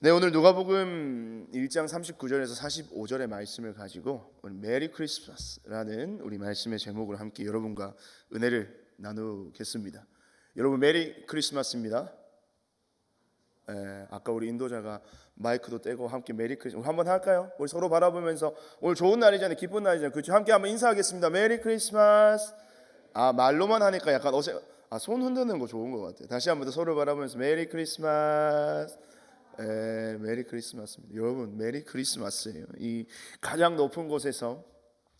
네, 오늘 누가복음 1장 39절에서 45절의 말씀을 가지고 오늘 메리 크리스마스라는 우리 말씀의 제목을 함께 여러분과 은혜를 나누겠습니다. 여러분 메리 크리스마스입니다. 에, 아까 우리 인도자가 마이크도 떼고 함께 메리 크리스마스 한번 할까요? 우리 서로 바라보면서 오늘 좋은 날이잖아요. 기쁜 날이잖아요. 그렇죠? 함께 한번 인사하겠습니다. 메리 크리스마스. 아 말로만 하니까 약간 어색. 아 손 흔드는 거 좋은 것 같아요. 다시 한번 더 서로 바라보면서 메리 크리스마스. 에, 메리 크리스마스입니다. 여러분 메리 크리스마스예요. 이 가장 높은 곳에서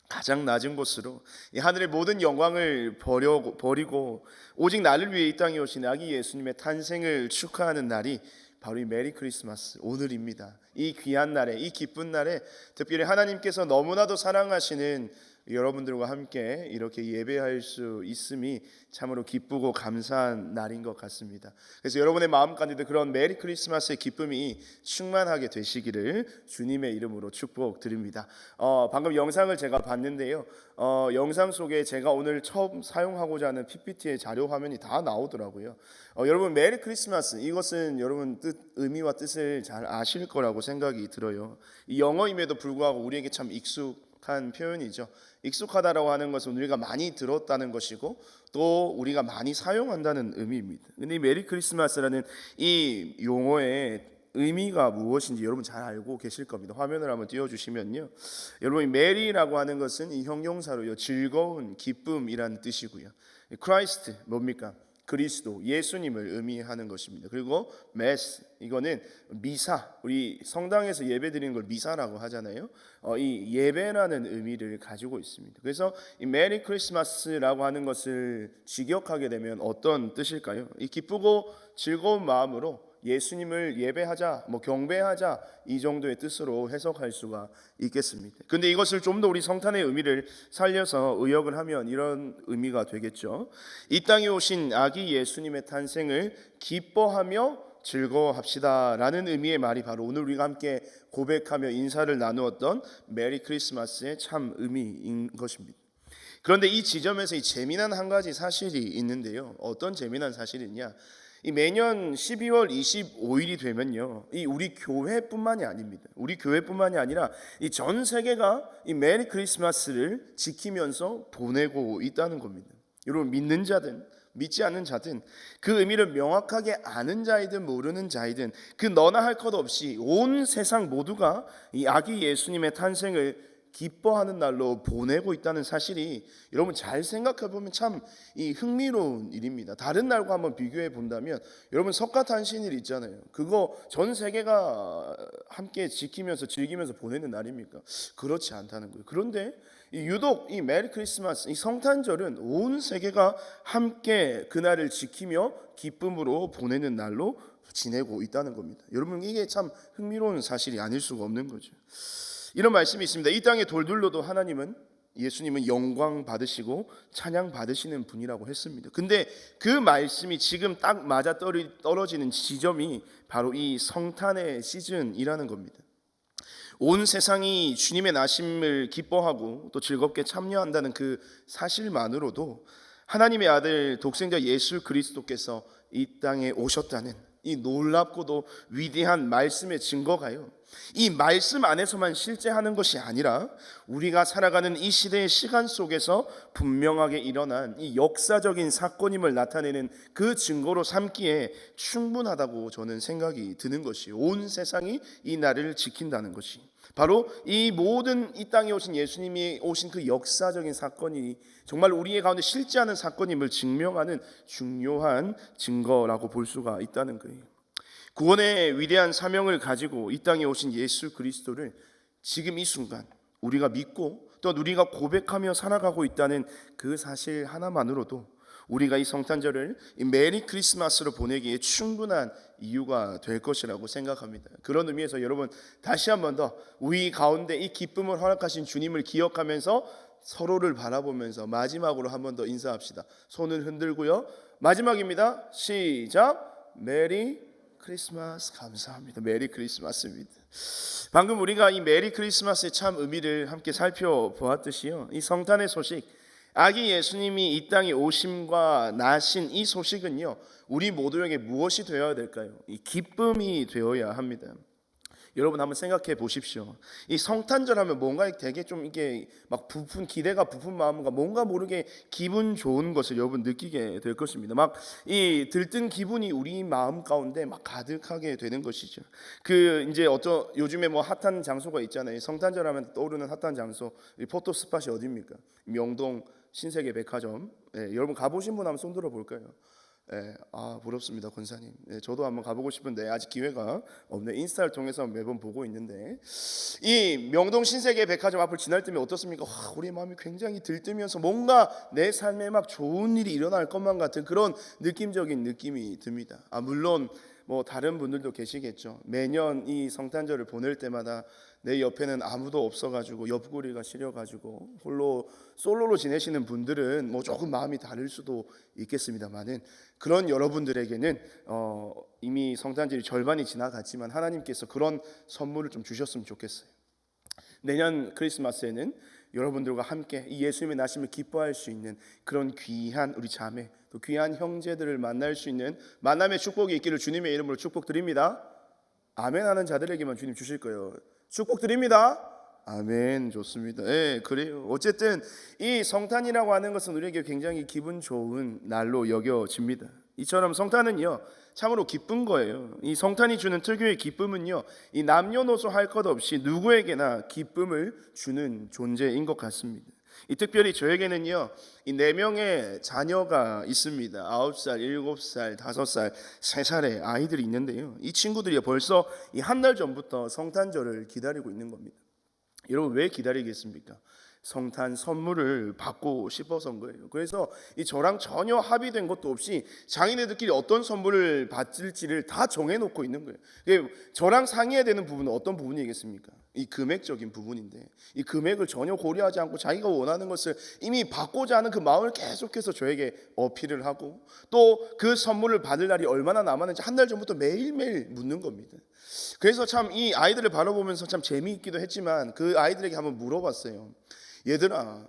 가장 낮은 곳으로 이 하늘의 모든 영광을 버려, 버리고 오직 나를 위해 이 땅에 오신 아기 예수님의 탄생을 축하하는 날이 바로 이 메리 크리스마스 오늘입니다. 이 귀한 날에 이 기쁜 날에 특별히 하나님께서 너무나도 사랑하시는 여러분들과 함께 이렇게 예배할 수 있음이 참으로 기쁘고 감사한 날인 것 같습니다. 그래서 여러분의 마음 가운데도 그런 메리 크리스마스의 기쁨이 충만하게 되시기를 주님의 이름으로 축복드립니다. 어, 방금 영상을 제가 봤는데요. 어, 영상 속에 제가 오늘 처음 사용하고자 하는 PPT의 자료 화면이 다 나오더라고요. 어, 여러분 메리 크리스마스 이것은 여러분 뜻 의미와 뜻을 잘 아실 거라고 생각이 들어요. 이 영어임에도 불구하고 우리에게 참 익숙 한 표현이죠. 익숙하다라고 하는 것은 우리가 많이 들었다는 것이고 또 우리가 많이 사용한다는 의미입니다. 근데 이 메리 크리스마스라는 이 용어의 의미가 무엇인지 여러분 잘 알고 계실 겁니다. 화면을 한번 띄워 주시면요. 여러분 이 메리라고 하는 것은 이 형용사로요. 즐거운 기쁨이라는 뜻이고요. 크라이스트 뭡니까? 그리스도 예수님을 의미하는 것입니다. 그리고 메스 이거는 미사 우리 성당에서 예배 드리는 걸 미사라고 하잖아요. 어, 이 예배라는 의미를 가지고 있습니다. 그래서 이 메리 크리스마스라고 하는 것을 직역하게 되면 어떤 뜻일까요? 이 기쁘고 즐거운 마음으로 예수님을 예배하자, 뭐 경배하자 이 정도의 뜻으로 해석할 수가 있겠습니다. 근데 이것을 좀 더 우리 성탄의 의미를 살려서 의역을 하면 이런 의미가 되겠죠. 이 땅에 오신 아기 예수님의 탄생을 기뻐하며 즐거워합시다라는 의미의 말이 바로 오늘 우리가 함께 고백하며 인사를 나누었던 메리 크리스마스의 참 의미인 것입니다. 그런데 이 지점에서 이 재미난 한 가지 사실이 있는데요. 어떤 재미난 사실이냐? 이 매년 12월 25일이 되면요, 이 우리 교회뿐만이 아닙니다. 우리 교회뿐만이 아니라 이 전 세계가 이 메리 크리스마스를 지키면서 보내고 있다는 겁니다. 여러분 믿는 자든 믿지 않는 자든 그 의미를 명확하게 아는 자이든 모르는 자이든 그 너나 할 것 없이 온 세상 모두가 이 아기 예수님의 탄생을 기뻐하는 날로 보내고 있다는 사실이 여러분 잘 생각해 보면 참 이 흥미로운 일입니다. 다른 날과 한번 비교해 본다면 여러분 석가탄신일 있잖아요. 그거 전 세계가 함께 지키면서 즐기면서 보내는 날입니까? 그렇지 않다는 거예요. 그런데 이 유독 이 메리 크리스마스, 이 성탄절은 온 세계가 함께 그날을 지키며 기쁨으로 보내는 날로 지내고 있다는 겁니다. 여러분 이게 참 흥미로운 사실이 아닐 수가 없는 거죠. 이런 말씀이 있습니다. 이 땅의 돌들로도 하나님은 예수님은 영광 받으시고 찬양 받으시는 분이라고 했습니다. 근데 그 말씀이 지금 딱 맞아 떨어지는 지점이 바로 이 성탄의 시즌이라는 겁니다. 온 세상이 주님의 나심을 기뻐하고 또 즐겁게 참여한다는 그 사실만으로도 하나님의 아들 독생자 예수 그리스도께서 이 땅에 오셨다는 이 놀랍고도 위대한 말씀의 증거가요. 이 말씀 안에서만 실제하는 것이 아니라 우리가 살아가는 이 시대의 시간 속에서 분명하게 일어난 이 역사적인 사건임을 나타내는 그 증거로 삼기에 충분하다고 저는 생각이 드는 것이 온 세상이 이 날을 지킨다는 것이 바로 이 모든 이 땅에 오신 예수님이 오신 그 역사적인 사건이 정말 우리의 가운데 실제하는 사건임을 증명하는 중요한 증거라고 볼 수가 있다는 거예요. 구원의 위대한 사명을 가지고 이 땅에 오신 예수 그리스도를 지금 이 순간 우리가 믿고 또 우리가 고백하며 살아가고 있다는 그 사실 하나만으로도 우리가 이 성탄절을 이 메리 크리스마스로 보내기에 충분한 이유가 될 것이라고 생각합니다. 그런 의미에서 여러분 다시 한 번 더 우리 가운데 이 기쁨을 허락하신 주님을 기억하면서 서로를 바라보면서 마지막으로 한 번 더 인사합시다. 손을 흔들고요. 마지막입니다. 시작. 메리 크리스마스 감사합니다. 메리 크리스마스입니다. 방금 우리가 이 메리 크리스마스의 참 의미를 함께 살펴보았듯이요. 이 성탄의 소식 아기 예수님이 이 땅에 오심과 나신 이 소식은요. 우리 모두에게 무엇이 되어야 될까요? 이 기쁨이 되어야 합니다. 여러분 한번 생각해 보십시오. 이 성탄절 하면 뭔가 되게 좀 이게 막 부푼 기대가 부푼 마음과 뭔가 모르게 기분 좋은 것을 여러분 느끼게 될 것입니다. 막 이 들뜬 기분이 우리 마음 가운데 막 가득하게 되는 것이죠. 그 이제 어떤 요즘에 뭐 핫한 장소가 있잖아요. 성탄절 하면 떠오르는 핫한 장소. 이 포토 스팟이 어디입니까? 명동 신세계 백화점. 예, 여러분 가보신 분 한번 손 들어 볼까요? 예, 아 부럽습니다, 권사님. 예, 저도 한번 가보고 싶은데 아직 기회가 없네. 인스타를 통해서 매번 보고 있는데 이 명동 신세계 백화점 앞을 지날 때면 어떻습니까? 와, 우리 마음이 굉장히 들뜨면서 뭔가 내 삶에 막 좋은 일이 일어날 것만 같은 그런 느낌적인 느낌이 듭니다. 아 물론 뭐 다른 분들도 계시겠죠. 매년 이 성탄절을 보낼 때마다 내 옆에는 아무도 없어가지고 옆구리가 시려가지고 홀로 솔로로 지내시는 분들은 뭐 조금 마음이 다를 수도 있겠습니다만은 그런 여러분들에게는 어, 이미 성탄절이 절반이 지나갔지만 하나님께서 그런 선물을 좀 주셨으면 좋겠어요. 내년 크리스마스에는 여러분들과 함께 이 예수님의 나심을 기뻐할 수 있는 그런 귀한 우리 자매 또 귀한 형제들을 만날 수 있는 만남의 축복이 있기를 주님의 이름으로 축복드립니다. 아멘 하는 자들에게만 주님 주실 거예요. 축복드립니다. 아멘 좋습니다. 예, 그래요. 어쨌든 이 성탄이라고 하는 것은 우리에게 굉장히 기분 좋은 날로 여겨집니다. 이처럼 성탄은요 참으로 기쁜 거예요. 이 성탄이 주는 특유의 기쁨은요 이 남녀노소 할 것 없이 누구에게나 기쁨을 주는 존재인 것 같습니다. 이 특별히 저에게는요 이 네 명의 자녀가 있습니다. 아홉 살, 일곱 살, 다섯 살, 세 살의 아이들이 있는데요. 이 친구들이 벌써 이 한 달 전부터 성탄절을 기다리고 있는 겁니다. 여러분 왜 기다리겠습니까? 성탄 선물을 받고 싶어서인 거예요. 그래서 이 저랑 전혀 합의된 것도 없이 장인애들끼리 어떤 선물을 받을지를 다 정해놓고 있는 거예요. 저랑 상의해야 되는 부분은 어떤 부분이겠습니까? 이 금액적인 부분인데 이 금액을 전혀 고려하지 않고 자기가 원하는 것을 이미 받고자 하는 그 마음을 계속해서 저에게 어필을 하고 또 그 선물을 받을 날이 얼마나 남았는지 한 달 전부터 매일매일 묻는 겁니다. 그래서 참 이 아이들을 바라보면서 참 재미있기도 했지만 그 아이들에게 한번 물어봤어요. 얘들아,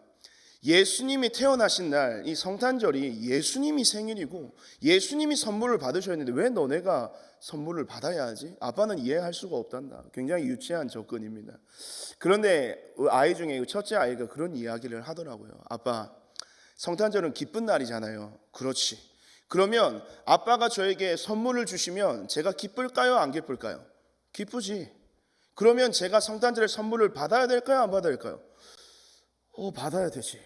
예수님이 태어나신 날 이 성탄절이 예수님이 생일이고 예수님이 선물을 받으셨는데 왜 너네가 선물을 받아야 하지? 아빠는 이해할 수가 없단다. 굉장히 유치한 접근입니다. 그런데 그 아이 중에 첫째 아이가 그런 이야기를 하더라고요. 아빠, 성탄절은 기쁜 날이잖아요. 그렇지. 그러면 아빠가 저에게 선물을 주시면 제가 기쁠까요? 안 기쁠까요? 기쁘지. 그러면 제가 성탄절에 선물을 받아야 될까요? 안 받아야 될까요? 어, 받아야 되지.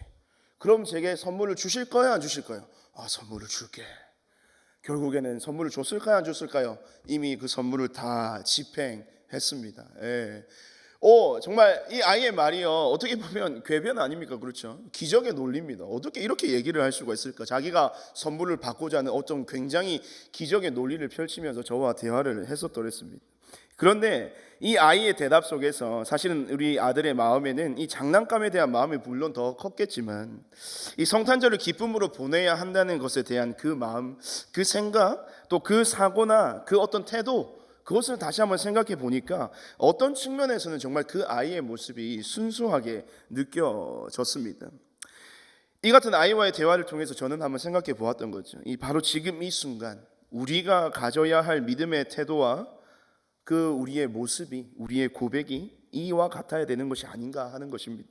그럼 제게 선물을 주실 거예요? 안 주실 거예요? 아, 선물을 줄게. 결국에는 선물을 줬을까요? 안 줬을까요? 이미 그 선물을 다 집행했습니다. 예. 오, 정말 이 아이의 말이요. 어떻게 보면 궤변 아닙니까? 그렇죠. 기적의 논리입니다. 어떻게 이렇게 얘기를 할 수가 있을까? 자기가 선물을 받고자 하는 어떤 굉장히 기적의 논리를 펼치면서 저와 대화를 했었더랬습니다. 그런데 이 아이의 대답 속에서 사실은 우리 아들의 마음에는 이 장난감에 대한 마음이 물론 더 컸겠지만 이 성탄절을 기쁨으로 보내야 한다는 것에 대한 그 마음, 그 생각, 또 그 사고나 그 어떤 태도 그것을 다시 한번 생각해 보니까 어떤 측면에서는 정말 그 아이의 모습이 순수하게 느껴졌습니다. 이 같은 아이와의 대화를 통해서 저는 한번 생각해 보았던 거죠. 이 바로 지금 이 순간 우리가 가져야 할 믿음의 태도와 그 우리의 모습이 우리의 고백이 이와 같아야 되는 것이 아닌가 하는 것입니다.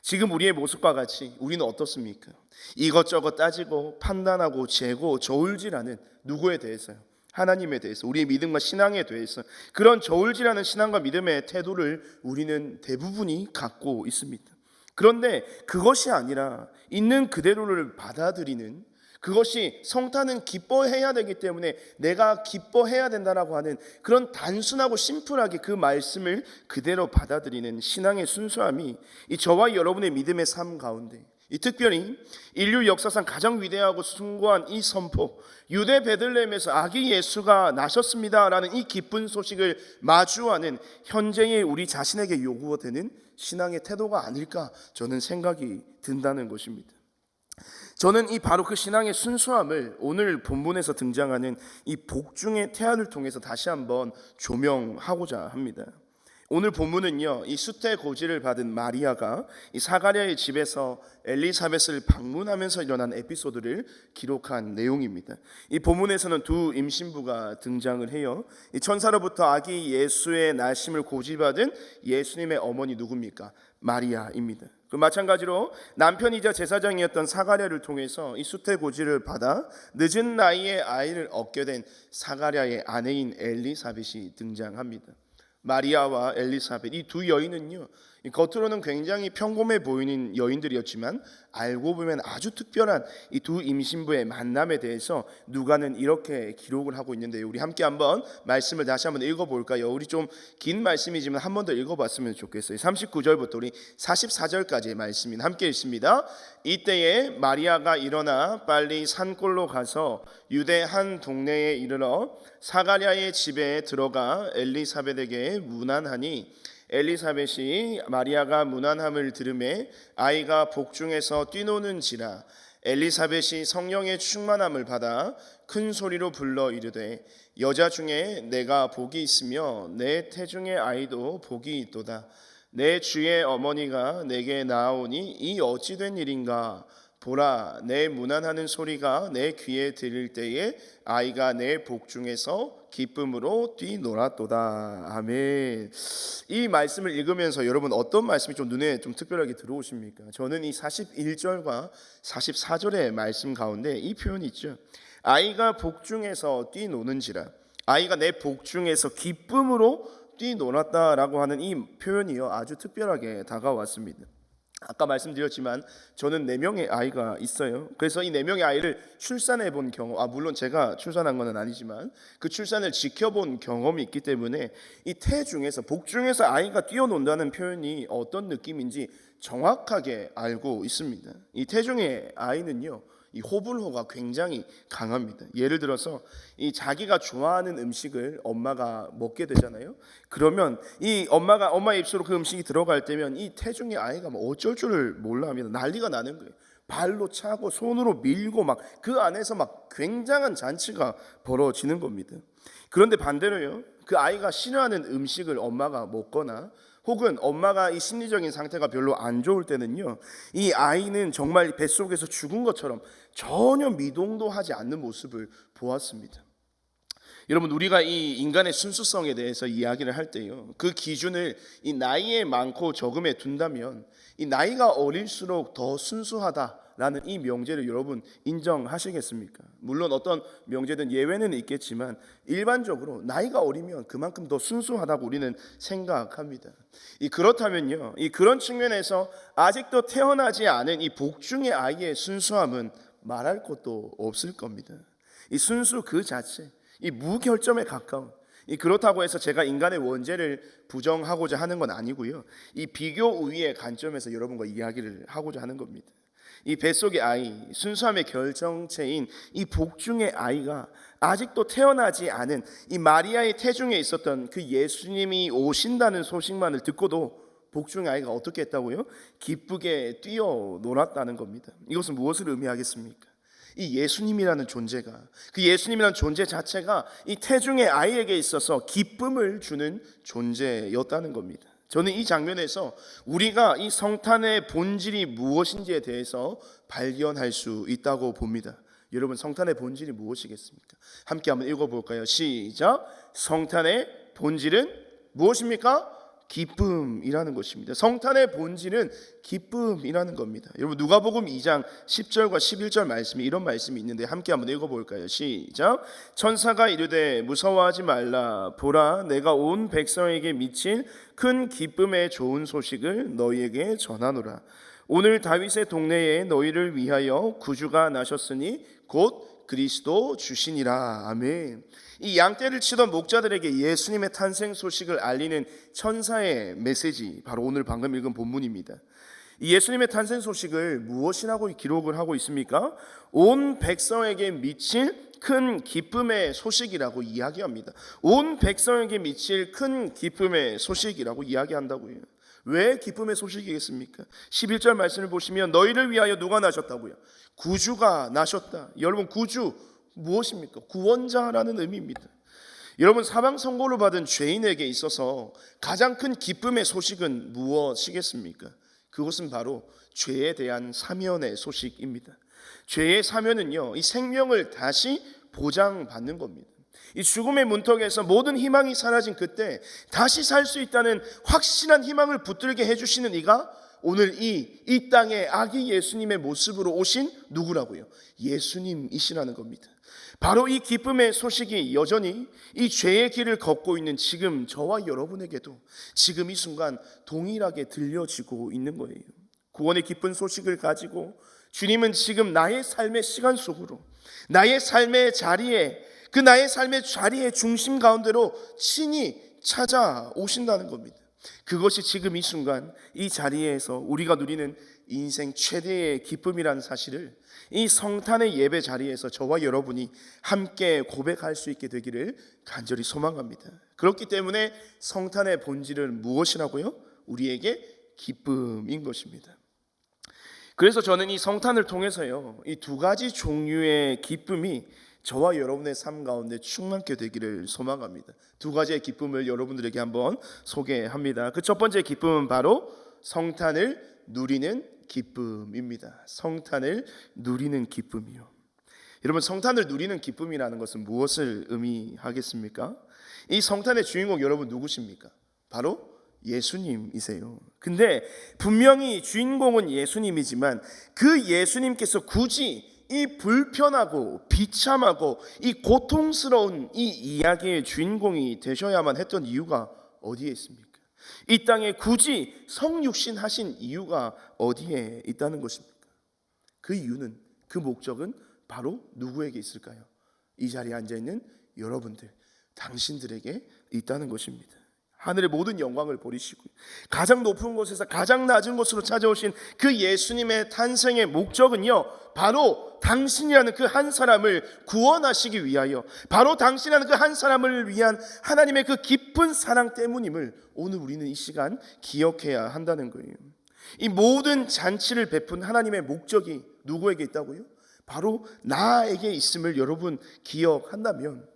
지금 우리의 모습과 같이 우리는 어떻습니까? 이것저것 따지고 판단하고 재고 저울질하는 누구에 대해서요? 하나님에 대해서 우리의 믿음과 신앙에 대해서 그런 저울질하는 신앙과 믿음의 태도를 우리는 대부분이 갖고 있습니다. 그런데 그것이 아니라 있는 그대로를 받아들이는 그것이 성탄은 기뻐해야 되기 때문에 내가 기뻐해야 된다라고 하는 그런 단순하고 심플하게 그 말씀을 그대로 받아들이는 신앙의 순수함이 이 저와 여러분의 믿음의 삶 가운데 이 특별히 인류 역사상 가장 위대하고 숭고한 이 선포 유대 베들레헴에서 아기 예수가 나셨습니다라는 이 기쁜 소식을 마주하는 현재의 우리 자신에게 요구되는 신앙의 태도가 아닐까 저는 생각이 든다는 것입니다. 저는 이 바로 그 신앙의 순수함을 오늘 본문에서 등장하는 이 복중의 태안을 통해서 다시 한번 조명하고자 합니다. 오늘 본문은요, 이 수태 고지를 받은 마리아가 이 사가랴의 집에서 엘리사벳을 방문하면서 일어난 에피소드를 기록한 내용입니다. 이 본문에서는 두 임신부가 등장을 해요. 이 천사로부터 아기 예수의 날심을 고지받은 예수님의 어머니 누굽니까? 마리아입니다. 그 마찬가지로 남편이자 제사장이었던 사가랴를 통해서 이 수태 고지를 받아 늦은 나이에 아이를 얻게 된 사가랴의 아내인 엘리사벳이 등장합니다. 마리아와 엘리사벳 이 두 여인은요 이 겉으로는 굉장히 평범해 보이는 여인들이었지만 알고 보면 아주 특별한 이 두 임신부의 만남에 대해서 누가는 이렇게 기록을 하고 있는데요. 우리 함께 한번 말씀을 다시 한번 읽어 볼까요? 우리 좀 긴 말씀이지만 한 번 더 읽어 봤으면 좋겠어요. 39절부터 우리 44절까지의 말씀입니다. 함께 읽습니다. 이때에 마리아가 일어나 빨리 산골로 가서 유대 한 동네에 이르러 사가랴의 집에 들어가 엘리사벳에게 문안하니 엘리사벳이 마리아가 문안함을 들음에 아이가 복중에서 뛰노는지라 엘리사벳이 성령의 충만함을 받아 큰 소리로 불러 이르되 여자 중에 내가 복이 있으며 내 태중의 아이도 복이 있도다. 내 주의 어머니가 내게 나아오니 이 어찌 된 일인가 보라 내 문안하는 소리가 내 귀에 들릴 때에 아이가 내 복중에서 기쁨으로 뛰놀았도다. 아멘. 이 말씀을 읽으면서 여러분 어떤 말씀이 좀 눈에 좀 특별하게 들어오십니까? 저는 이 41절과 44절의 말씀 가운데 이 표현이 있죠. 아이가 복중에서 뛰노는지라. 아이가 내 복중에서 기쁨으로 뛰놀았다라고 하는 이 표현이요. 아주 특별하게 다가왔습니다 아까 말씀드렸지만 저는 네 명의 아이가 있어요. 그래서 이 네 명의 아이를 출산해 본 경험, 아 물론 제가 출산한 것은 아니지만 그 출산을 지켜본 경험이 있기 때문에 이 태 중에서 복 중에서 아이가 뛰어논다는 표현이 어떤 느낌인지 정확하게 알고 있습니다. 이 태 중의 아이는요. 이 호불호가 굉장히 강합니다. 예를 들어서 이 자기가 좋아하는 음식을 엄마가 먹게 되잖아요. 그러면 이 엄마가 엄마 입술로 그 음식이 들어갈 때면 이 태중의 아이가 뭐 어쩔 줄을 몰라 합니다. 난리가 나는 거예요. 발로 차고 손으로 밀고 막 그 안에서 막 굉장한 잔치가 벌어지는 겁니다. 그런데 반대로요. 그 아이가 싫어하는 음식을 엄마가 먹거나 혹은 엄마가 이 심리적인 상태가 별로 안 좋을 때는요. 이 아이는 정말 뱃속에서 죽은 것처럼 전혀 미동도 하지 않는 모습을 보았습니다. 여러분 우리가 이 인간의 순수성에 대해서 이야기를 할 때요. 그 기준을 이 나이에 많고 적음에 둔다면 이 나이가 어릴수록 더 순수하다 라는 이 명제를 여러분 인정하시겠습니까? 물론 어떤 명제든 예외는 있겠지만 일반적으로 나이가 어리면 그만큼 더 순수하다고 우리는 생각합니다. 이 그렇다면요. 이 그런 측면에서 아직도 태어나지 않은 이 복중의 아이의 순수함은 말할 것도 없을 겁니다. 이 순수 그 자체 이 무결점에 가까운 이 그렇다고 해서 제가 인간의 원죄를 부정하고자 하는 건 아니고요. 이 비교 우위의 관점에서 여러분과 이야기를 하고자 하는 겁니다. 이 뱃속의 아이, 순수함의 결정체인 이 복중의 아이가 아직도 태어나지 않은 이 마리아의 태중에 있었던 그 예수님이 오신다는 소식만을 듣고도 복중의 아이가 어떻게 했다고요? 기쁘게 뛰어 놀았다는 겁니다. 이것은 무엇을 의미하겠습니까? 이 예수님이라는 존재가 그 예수님이라는 존재 자체가 이 태중의 아이에게 있어서 기쁨을 주는 존재였다는 겁니다. 저는 이 장면에서 우리가 이 성탄의 본질이 무엇인지에 대해서 발견할 수 있다고 봅니다. 여러분 성탄의 본질이 무엇이겠습니까? 함께 한번 읽어볼까요? 시작. 성탄의 본질은 무엇입니까? 기쁨이라는 것입니다. 성탄의 본질은 기쁨이라는 겁니다. 여러분 누가복음 2장 10절과 11절 말씀이 이런 말씀이 있는데 함께 한번 읽어 볼까요? 시작. 천사가 이르되 무서워하지 말라 보라 내가 온 백성에게 미칠 큰 기쁨의 좋은 소식을 너희에게 전하노라. 오늘 다윗의 동네에 너희를 위하여 구주가 나셨으니 곧 그리스도 주시니라. 아멘. 이 양떼를 치던 목자들에게 예수님의 탄생 소식을 알리는 천사의 메시지 바로 오늘 방금 읽은 본문입니다. 이 예수님의 탄생 소식을 무엇이라고 기록을 하고 있습니까? 온 백성에게 미칠 큰 기쁨의 소식이라고 이야기합니다. 온 백성에게 미칠 큰 기쁨의 소식이라고 이야기한다고요. 왜 기쁨의 소식이겠습니까? 11절 말씀을 보시면 너희를 위하여 누가 나셨다고요? 구주가 나셨다. 여러분 구주 무엇입니까? 구원자라는 의미입니다. 여러분 사망 선고를 받은 죄인에게 있어서 가장 큰 기쁨의 소식은 무엇이겠습니까? 그것은 바로 죄에 대한 사면의 소식입니다. 죄의 사면은요, 이 생명을 다시 보장받는 겁니다. 이 죽음의 문턱에서 모든 희망이 사라진 그때 다시 살 수 있다는 확실한 희망을 붙들게 해주시는 이가 오늘 이, 이 땅에 아기 예수님의 모습으로 오신 누구라고요? 예수님이시라는 겁니다. 바로 이 기쁨의 소식이 여전히 이 죄의 길을 걷고 있는 지금 저와 여러분에게도 지금 이 순간 동일하게 들려지고 있는 거예요. 구원의 기쁜 소식을 가지고 주님은 지금 나의 삶의 시간 속으로 나의 삶의 자리에 그 나의 삶의 자리의 중심 가운데로 친히 찾아오신다는 겁니다. 그것이 지금 이 순간 이 자리에서 우리가 누리는 인생 최대의 기쁨이라는 사실을 이 성탄의 예배 자리에서 저와 여러분이 함께 고백할 수 있게 되기를 간절히 소망합니다. 그렇기 때문에 성탄의 본질은 무엇이라고요? 우리에게 기쁨인 것입니다. 그래서 저는 이 성탄을 통해서요, 이 두 가지 종류의 기쁨이 저와 여러분의 삶 가운데 충만케 되기를 소망합니다. 두 가지의 기쁨을 여러분들에게 한번 소개합니다. 그 첫 번째 기쁨은 바로 성탄을 누리는 기쁨입니다. 성탄을 누리는 기쁨이요. 여러분 성탄을 누리는 기쁨이라는 것은 무엇을 의미하겠습니까? 이 성탄의 주인공 여러분 누구십니까? 바로 예수님이세요. 근데 분명히 주인공은 예수님이지만 그 예수님께서 굳이 이 불편하고 비참하고 이 고통스러운 이 이야기의 주인공이 되셔야만 했던 이유가 어디에 있습니까? 이 땅에 굳이 성육신 하신 이유가 어디에 있다는 것입니까? 그 이유는 그 목적은 바로 누구에게 있을까요? 이 자리에 앉아 있는 여러분들, 당신들에게 있다는 것입니다. 하늘의 모든 영광을 버리시고 가장 높은 곳에서 가장 낮은 곳으로 찾아오신 그 예수님의 탄생의 목적은요. 바로 당신이라는 그 한 사람을 구원하시기 위하여 바로 당신이라는 그 한 사람을 위한 하나님의 그 깊은 사랑 때문임을 오늘 우리는 이 시간 기억해야 한다는 거예요. 이 모든 잔치를 베푼 하나님의 목적이 누구에게 있다고요? 바로 나에게 있음을 여러분 기억한다면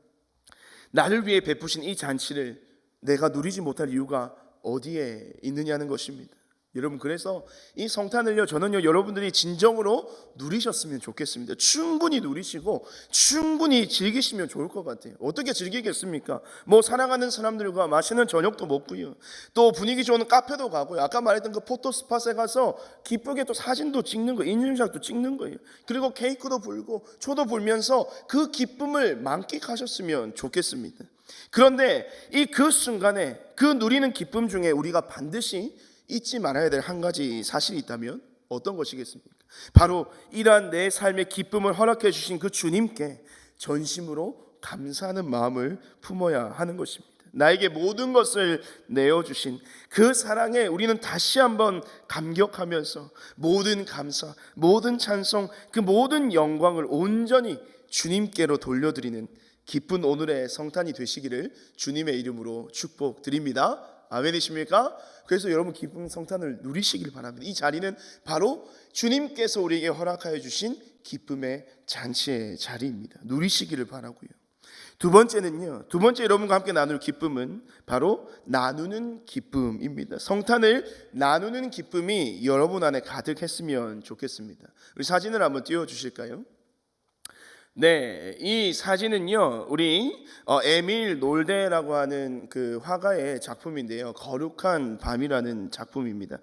나를 위해 베푸신 이 잔치를 내가 누리지 못할 이유가 어디에 있느냐는 것입니다. 여러분 그래서 이 성탄을요 저는요 여러분들이 진정으로 누리셨으면 좋겠습니다. 충분히 누리시고 충분히 즐기시면 좋을 것 같아요. 어떻게 즐기겠습니까? 뭐 사랑하는 사람들과 맛있는 저녁도 먹고요. 또 분위기 좋은 카페도 가고요. 아까 말했던 그 포토 스팟에 가서 기쁘게 또 사진도 찍는 거, 인증샷도 찍는 거예요. 그리고 케이크도 불고 초도 불면서 그 기쁨을 만끽하셨으면 좋겠습니다. 그런데 이 그 순간에 그 누리는 기쁨 중에 우리가 반드시 잊지 말아야 될 한 가지 사실이 있다면 어떤 것이겠습니까? 바로 이러한 내 삶의 기쁨을 허락해 주신 그 주님께 전심으로 감사하는 마음을 품어야 하는 것입니다. 나에게 모든 것을 내어 주신 그 사랑에 우리는 다시 한번 감격하면서 모든 감사, 모든 찬송, 그 모든 영광을 온전히 주님께로 돌려드리는 기쁜 오늘의 성탄이 되시기를 주님의 이름으로 축복드립니다. 아멘이십니까? 그래서 여러분 기쁜 성탄을 누리시길 바랍니다. 이 자리는 바로 주님께서 우리에게 허락하여 주신 기쁨의 잔치의 자리입니다. 누리시기를 바라고요. 두 번째는요. 두 번째 여러분과 함께 나눌 기쁨은 바로 나누는 기쁨입니다. 성탄을 나누는 기쁨이 여러분 안에 가득했으면 좋겠습니다. 우리 사진을 한번 띄워 주실까요? 네, 이 사진은요, 우리 어, 에밀 놀데라고 하는 그 화가의 작품인데요, 거룩한 밤이라는 작품입니다.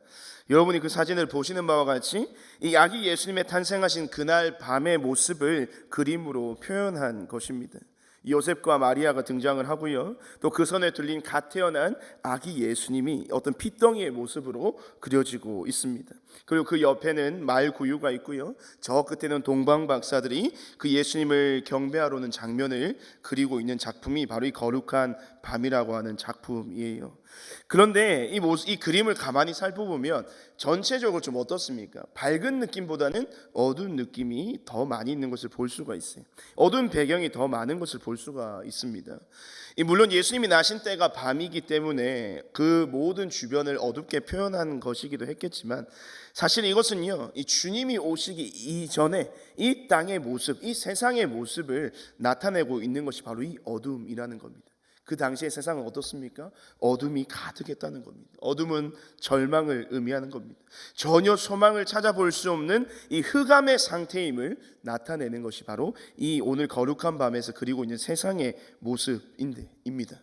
여러분이 그 사진을 보시는 바와 같이 이 아기 예수님의 탄생하신 그날 밤의 모습을 그림으로 표현한 것입니다. 요셉과 마리아가 등장을 하고요. 또 그 선에 들린 갓 태어난 아기 예수님이 어떤 핏덩이의 모습으로 그려지고 있습니다. 그리고 그 옆에는 말 구유가 있고요. 저 끝에는 동방 박사들이 그 예수님을 경배하러 오는 장면을 그리고 있는 작품이 바로 이 거룩한 밤이라고 하는 작품이에요. 그런데 이 모습, 이 그림을 가만히 살펴보면 전체적으로 좀 어떻습니까? 밝은 느낌보다는 어두운 느낌이 더 많이 있는 것을 볼 수가 있어요. 어두운 배경이 더 많은 것을 볼 수가 있습니다. 물론 예수님이 나신 때가 밤이기 때문에 그 모든 주변을 어둡게 표현한 것이기도 했겠지만 사실 이것은요, 이 주님이 오시기 이전에 이 땅의 모습, 이 세상의 모습을 나타내고 있는 것이 바로 이 어둠이라는 겁니다. 그 당시의 세상은 어떻습니까? 어둠이 가득했다는 겁니다. 어둠은 절망을 의미하는 겁니다. 전혀 소망을 찾아볼 수 없는 이 흑암의 상태임을 나타내는 것이 바로 이 오늘 거룩한 밤에서 그리고 있는 세상의 모습입니다.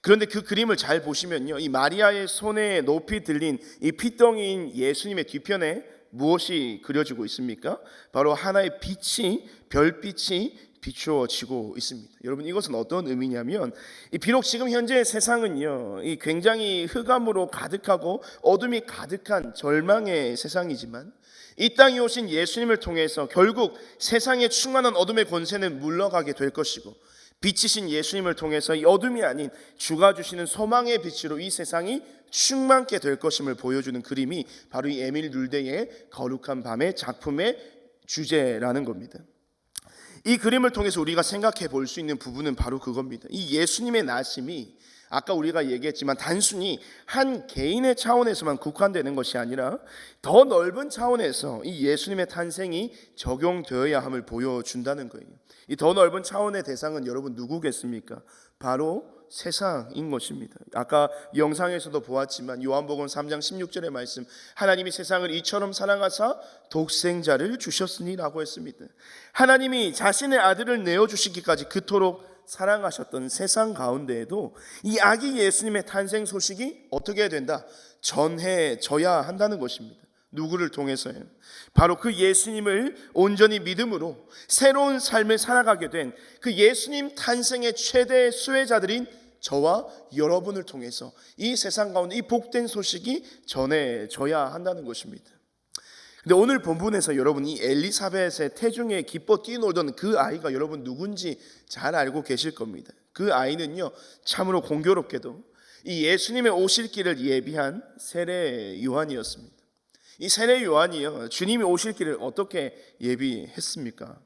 그런데 그 그림을 잘 보시면요. 이 마리아의 손에 높이 들린 이 핏덩이인 예수님의 뒤편에 무엇이 그려지고 있습니까? 바로 하나의 빛이 별빛이 비추어지고 있습니다. 여러분 이것은 어떤 의미냐면 이 비록 지금 현재 세상은요 이 굉장히 흑암으로 가득하고 어둠이 가득한 절망의 세상이지만 이 땅에 오신 예수님을 통해서 결국 세상에 충만한 어둠의 권세는 물러가게 될 것이고 빛이신 예수님을 통해서 이 어둠이 아닌 주가 주시는 소망의 빛으로 이 세상이 충만케 될 것임을 보여주는 그림이 바로 이 에밀 룰데의 거룩한 밤의 작품의 주제라는 겁니다. 이 그림을 통해서 우리가 생각해 볼 수 있는 부분은 바로 그겁니다. 이 예수님의 나심이 아까 우리가 얘기했지만 단순히 한 개인의 차원에서만 국한되는 것이 아니라 더 넓은 차원에서 이 예수님의 탄생이 적용되어야 함을 보여준다는 거예요. 이 더 넓은 차원의 대상은 여러분 누구겠습니까? 바로 세상인 것입니다. 아까 영상에서도 보았지만 요한복음 3장 16절의 말씀 하나님이 세상을 이처럼 사랑하사 독생자를 주셨으니라고 했습니다. 하나님이 자신의 아들을 내어 주시기까지 그토록 사랑하셨던 세상 가운데에도 이 아기 예수님의 탄생 소식이 어떻게 된다? 전해져야 한다는 것입니다. 누구를 통해서요? 바로 그 예수님을 온전히 믿음으로 새로운 삶을 살아가게 된 그 예수님 탄생의 최대 수혜자들인 저와 여러분을 통해서 이 세상 가운데 이 복된 소식이 전해져야 한다는 것입니다. 근데 오늘 본문에서 여러분 이 엘리사벳의 태중에 기뻐 뛰놀던 그 아이가 여러분 누군지 잘 알고 계실 겁니다. 그 아이는요 참으로 공교롭게도 이 예수님의 오실 길을 예비한 세례 요한이었습니다. 이 세례 요한이요 주님이 오실 길을 어떻게 예비했습니까?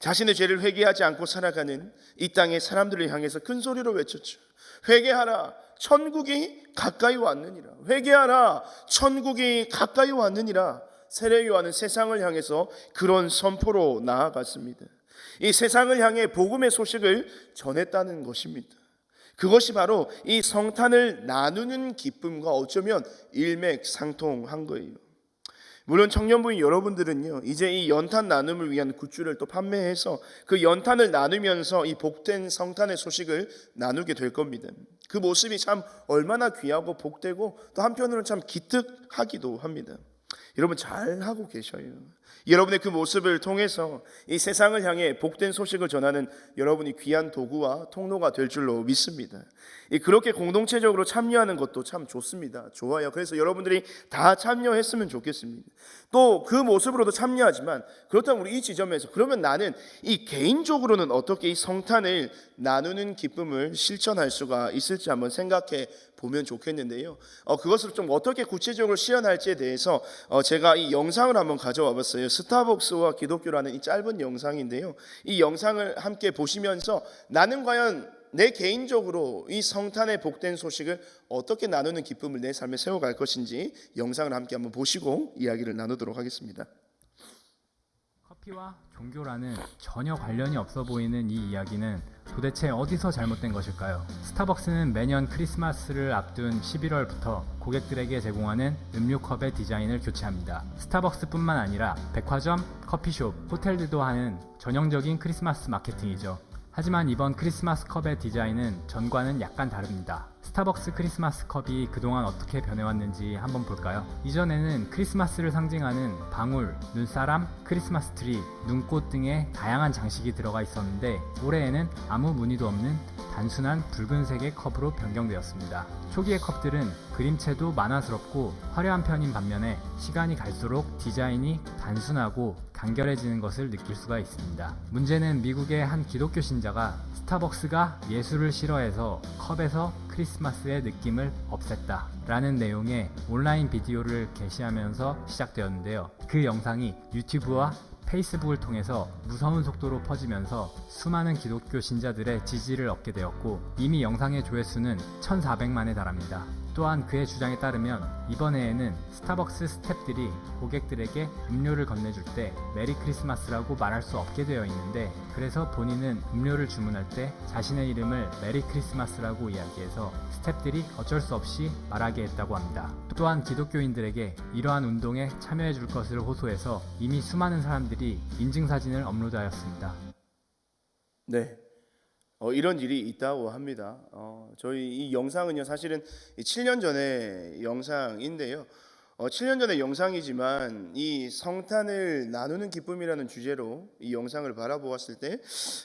자신의 죄를 회개하지 않고 살아가는 이 땅의 사람들을 향해서 큰 소리로 외쳤죠. 회개하라. 천국이 가까이 왔느니라. 회개하라. 천국이 가까이 왔느니라. 세례 요한은 세상을 향해서 그런 선포로 나아갔습니다. 이 세상을 향해 복음의 소식을 전했다는 것입니다. 그것이 바로 이 성탄을 나누는 기쁨과 어쩌면 일맥상통한 거예요. 물론 청년부인 여러분들은요 이제 이 연탄 나눔을 위한 굿즈를 또 판매해서 그 연탄을 나누면서 이 복된 성탄의 소식을 나누게 될 겁니다. 그 모습이 참 얼마나 귀하고 복되고 또 한편으로는 참 기특하기도 합니다. 여러분 잘 하고 계셔요. 여러분의 그 모습을 통해서 이 세상을 향해 복된 소식을 전하는 여러분이 귀한 도구와 통로가 될 줄로 믿습니다. 그렇게 공동체적으로 참여하는 것도 참 좋습니다. 좋아요. 그래서 여러분들이 다 참여했으면 좋겠습니다. 또 그 모습으로도 참여하지만 그렇다면 우리 이 지점에서 그러면 나는 이 개인적으로는 어떻게 이 성탄을 나누는 기쁨을 실천할 수가 있을지 한번 생각해 보면 좋겠는데요. 어, 그것을 좀 어떻게 구체적으로 실현할지에 대해서 어, 제가 이 영상을 한번 가져와 봤어요. 스타벅스와 기독교라는 이 짧은 영상인데요. 이 영상을 함께 보시면서 나는 과연 내 개인적으로 이 성탄의 복된 소식을 어떻게 나누는 기쁨을 내 삶에 세워갈 것인지 영상을 함께 한번 보시고 이야기를 나누도록 하겠습니다. 커피와 종교라는 전혀 관련이 없어 보이는 이 이야기는 도대체 어디서 잘못된 것일까요? 스타벅스는 매년 크리스마스를 앞둔 11월부터 고객들에게 제공하는 음료컵의 디자인을 교체합니다. 스타벅스뿐만 아니라 백화점, 커피숍, 호텔들도 하는 전형적인 크리스마스 마케팅이죠. 하지만 이번 크리스마스 컵의 디자인은 전과는 약간 다릅니다. 스타벅스 크리스마스 컵이 그동안 어떻게 변해왔는지 한번 볼까요? 이전에는 크리스마스를 상징하는 방울, 눈사람, 크리스마스 트리, 눈꽃 등의 다양한 장식이 들어가 있었는데 올해에는 아무 무늬도 없는 단순한 붉은색의 컵으로 변경되었습니다. 초기의 컵들은 그림체도 만화스럽고 화려한 편인 반면에 시간이 갈수록 디자인이 단순하고 간결해지는 것을 느낄 수가 있습니다. 문제는 미국의 한 기독교 신자가 스타벅스가 예술을 싫어해서 컵에서 크리스마스의 느낌을 없앴다 라는 내용의 온라인 비디오를 게시하면서 시작되었는데요. 그 영상이 유튜브와 페이스북을 통해서 무서운 속도로 퍼지면서 수많은 기독교 신자들의 지지를 얻게 되었고 이미 영상의 조회수는 1,400만에 달합니다. 또한 그의 주장에 따르면 이번 해에는 스타벅스 스탭들이 고객들에게 음료를 건네줄 때 메리 크리스마스라고 말할 수 없게 되어 있는데 그래서 본인은 음료를 주문할 때 자신의 이름을 메리 크리스마스라고 이야기해서 스탭들이 어쩔 수 없이 말하게 했다고 합니다. 또한 기독교인들에게 이러한 운동에 참여해 줄 것을 호소해서 이미 수많은 사람들이 인증사진을 업로드하였습니다. 네. 어, 이런 일이 있다고 합니다. 어, 저희 이 영상은요, 사실은 이 7년 전의 영상인데요. 어, 7년 전의 영상이지만 이 성탄을 나누는 기쁨이라는 주제로 이 영상을 바라보았을 때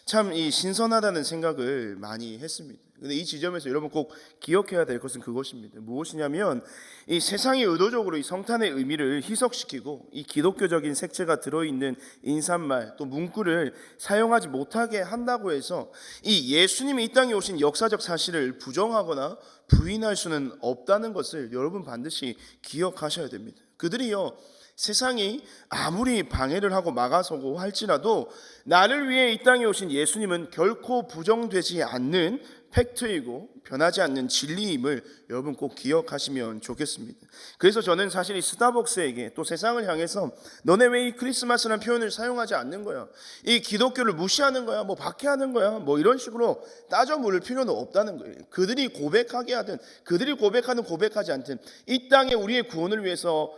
참 이 신선하다는 생각을 많이 했습니다. 근데 이 지점에서 여러분 꼭 기억해야 될 것은 그것입니다. 무엇이냐면 이 세상이 의도적으로 이 성탄의 의미를 희석시키고 이 기독교적인 색채가 들어있는 인사말 또 문구를 사용하지 못하게 한다고 해서 이 예수님이 이 땅에 오신 역사적 사실을 부정하거나 부인할 수는 없다는 것을 여러분 반드시 기억하셔야 됩니다. 그들이요 세상이 아무리 방해를 하고 막아서고 할지라도 나를 위해 이 땅에 오신 예수님은 결코 부정되지 않는 팩트이고 변하지 않는 진리임을 여러분 꼭 기억하시면 좋겠습니다. 그래서 저는 사실 이 스타벅스에게 또 세상을 향해서 너네 왜 이 크리스마스라는 표현을 사용하지 않는 거야? 이 기독교를 무시하는 거야? 뭐 박해하는 거야? 뭐 이런 식으로 따져 물을 필요는 없다는 거예요. 그들이 고백하게 하든 그들이 고백하든 고백하지 않든 이 땅에 우리의 구원을 위해서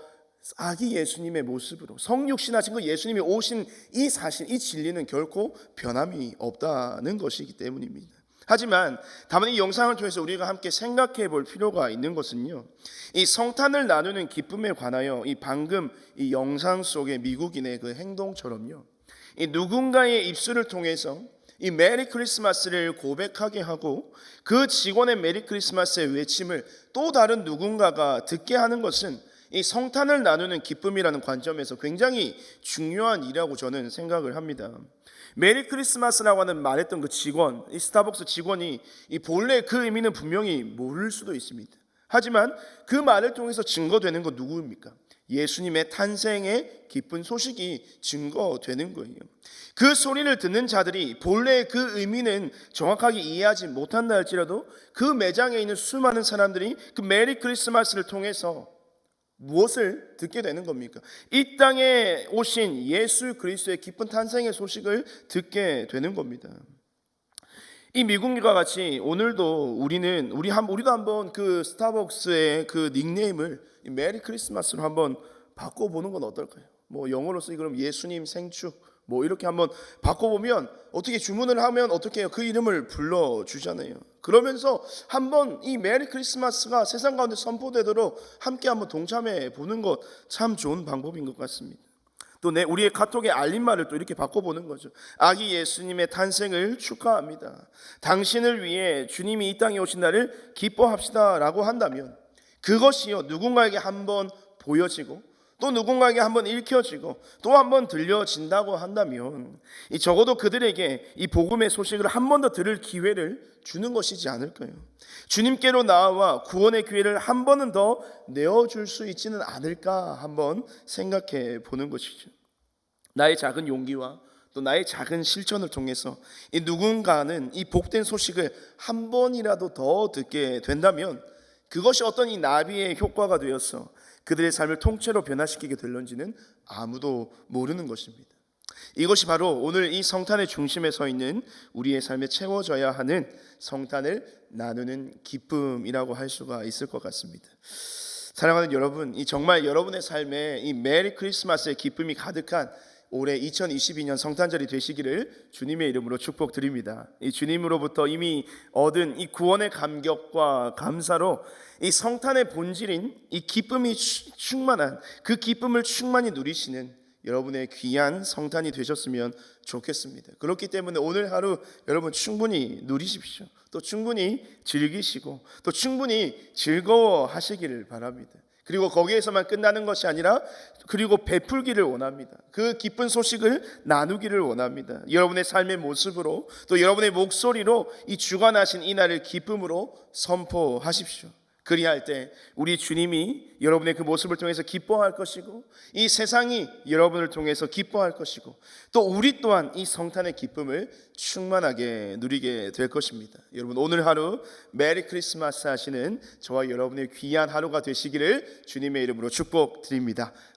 아기 예수님의 모습으로 성육신하신 그 예수님이 오신 이 사실, 이 진리는 결코 변함이 없다는 것이기 때문입니다. 하지만 다만 이 영상을 통해서 우리가 함께 생각해 볼 필요가 있는 것은요. 이 성탄을 나누는 기쁨에 관하여 이 방금 이 영상 속의 미국인의 그 행동처럼요. 이 누군가의 입술을 통해서 이 메리 크리스마스를 고백하게 하고 그 직원의 메리 크리스마스의 외침을 또 다른 누군가가 듣게 하는 것은 이 성탄을 나누는 기쁨이라는 관점에서 굉장히 중요한 일이라고 저는 생각을 합니다. 메리 크리스마스라고 하는 말했던 그 직원, 이 스타벅스 직원이 이 본래 그 의미는 분명히 모를 수도 있습니다. 하지만 그 말을 통해서 증거되는 건 누구입니까? 예수님의 탄생의 기쁜 소식이 증거되는 거예요. 그 소리를 듣는 자들이 본래 그 의미는 정확하게 이해하지 못한다 할지라도 그 매장에 있는 수많은 사람들이 그 메리 크리스마스를 통해서 무엇을 듣게 되는 겁니까? 이 땅에 오신 예수 그리스도의 기쁜 탄생의 소식을 듣게 되는 겁니다. 이 미국과 같이 오늘도 우리는 우리 한 우리도 한번 그 스타벅스의 그 닉네임을 이 메리 크리스마스로 한번 바꿔 보는 건 어떨까요? 뭐 영어로 쓰기 그럼 예수님 생축 뭐 이렇게 한번 바꿔보면 어떻게 주문을 하면 어떻게? 그 이름을 불러 주잖아요. 그러면서 한번 이 메리 크리스마스가 세상 가운데 선포되도록 함께 한번 동참해 보는 것 참 좋은 방법인 것 같습니다. 또 내 우리의 카톡의 알림말을 또 이렇게 바꿔보는 거죠. 아기 예수님의 탄생을 축하합니다. 당신을 위해 주님이 이 땅에 오신 날을 기뻐합시다라고 한다면 그것이요 누군가에게 한번 보여지고 또 누군가에게 한번 읽혀지고 또 한 번 들려진다고 한다면 이 적어도 그들에게 이 복음의 소식을 한 번 더 들을 기회를 주는 것이지 않을까요? 주님께로 나와 구원의 기회를 한 번은 더 내어줄 수 있지는 않을까 한번 생각해 보는 것이죠. 나의 작은 용기와 또 나의 작은 실천을 통해서 이 누군가는 이 복된 소식을 한 번이라도 더 듣게 된다면 그것이 어떤 이 나비의 효과가 되어서 그들의 삶을 통째로 변화시키게 될런지는 아무도 모르는 것입니다. 이것이 바로 오늘 이 성탄의 중심에 서 있는 우리의 삶에 채워져야 하는 성탄을 나누는 기쁨이라고 할 수가 있을 것 같습니다. 사랑하는 여러분, 이 정말 여러분의 삶에 이 메리 크리스마스의 기쁨이 가득한 올해 2022년 성탄절이 되시기를 주님의 이름으로 축복드립니다. 이 주님으로부터 이미 얻은 이 구원의 감격과 감사로 이 성탄의 본질인 이 기쁨이 추- 충만한 그 기쁨을 충만히 누리시는 여러분의 귀한 성탄이 되셨으면 좋겠습니다. 그렇기 때문에 오늘 하루 여러분 충분히 누리십시오. 또 충분히 즐기시고 또 충분히 즐거워하시기를 바랍니다. 그리고 거기에서만 끝나는 것이 아니라 그리고 베풀기를 원합니다. 그 기쁜 소식을 나누기를 원합니다. 여러분의 삶의 모습으로 또 여러분의 목소리로 이 주관하신 이 날을 기쁨으로 선포하십시오. 그리할 때 우리 주님이 여러분의 그 모습을 통해서 기뻐할 것이고 이 세상이 여러분을 통해서 기뻐할 것이고 또 우리 또한 이 성탄의 기쁨을 충만하게 누리게 될 것입니다. 여러분 오늘 하루 메리 크리스마스 하시는 저와 여러분의 귀한 하루가 되시기를 주님의 이름으로 축복드립니다.